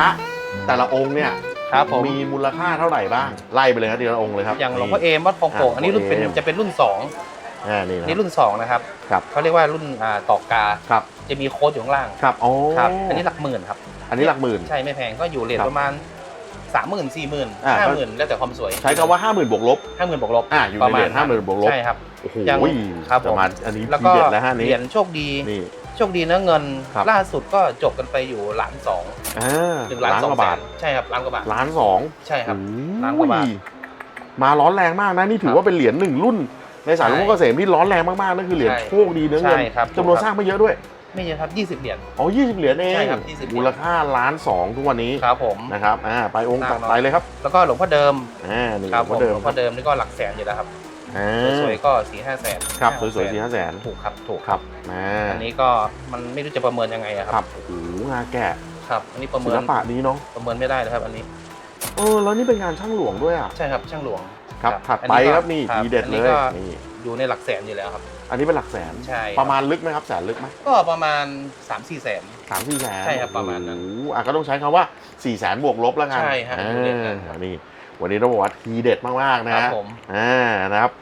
ระแต่ละองค์เนี่ยครับผม มีมูลค่าเท่าไหร่บ้าง ไล่ไปเลยครับทีละองค์เลยครับ อย่างหลวงพ่อเอมวัดคลองโป่งอะอันนี้รุ่นเป็นหลวงพ่อเอม จะเป็นรุ่นสองอ่านี่นะนี่รุ่นสองนะครับครับเขาเรียกว่ารุ่นอ่าตอกกา ครับจะมีโค้ดอยู่ข้างล่างครับอ๋อครับอันนี้หลักหมื่นครับ อันนี้หลักหมื่น ใช่ไม่แพงก็อยู่เรทครับประมาณสามหมื่นสี่หมื่นอ่า ห้าหมื่นแล้วแต่ความสวยใช้คำว่า 5 0,000บวกลบห้าหมื่นบวกลบอ่าอยู่ในประมาเรณทห้าหมื่นบวกลบใช่ครับ โอ้โหยังครับผมจะมาอันนี้แล้วทีก็เด็ดแล้วฮะอันเหนี้รียญโชคดีนี่ โชคดีเนื้อเงินครับ ล่าสุดก็จบกันไปอยู่ล้านสองอ่าหนึ่งล้านล้านสอกงว่าแสบาทนใช่ครับล้านกว่าบาทล้านสองใช่ครับโอ้ยล้านกว่าบาทมาร้อนแรงมากนะ นี่ถือครับว่าเป็นเหรียญหนึ่งรุ่น ในสายหลวงพ่อเกษมที่ร้อนแรงมากๆนั่นคือเหรียญใช่โชคดีเนื้อเงินใช่ครับ จำนวนสร้างไม่เยอะด้วย ไม่เยอะครับยี่สิบเหรียญ อ๋อ20 เหรียญเองใช่ครับ20เหรียญมูลค่าล้านสองทุกวันนี้ครับผม นะครับอ่าไปองค์สร้างต่อเนอะไปเลยครับแล้วก็หลวงพ่อเดิมอ่านี่ครับหผลวงมพ่อเดิหมลวงพ่อเดิมนี่ก็หลักแสนอยู่แล้วครับ อ่าสวยๆก็สี่ห้าแสนครับสวยๆสี่ห้าแสนถูกครับถูกครับมาอันนี้ก็มันไม่รู้จะประเมินยังไงอะคครัรับบโอ้โหงาแกะครับอันนี้ประเมิศินลปะนี้เนาะประเมินไม่ได้เลยครับ อันนี้เออแล้วนี่เป็นงานช่างหลวงด้วยอะใช่ครับช่างหลวงครับครับถัดไปอันนี้ก็ครับนี่ครับทีเด็ดอันเลนี้ยก็นี่ อยู่ในหลักแสนอยู่แล้วครับ อันนี้เป็นหลักแสน ใช่ประมาณลึกไหมครับแสนลึกไหมก็ประมาณ3 4มสี่แสน สามสี่แสนใช่ครับประมาณนั้นโอ้โหอะก็ต้องใช้คำว่า4ี่แสนบวกลบแล้วกันใช่ฮะอ่าอยู่ในนั้นครับ นี่ วันนี้ต้องบอกว่าทีเด็ดมากๆนะครับฮะผม อ่านะครับ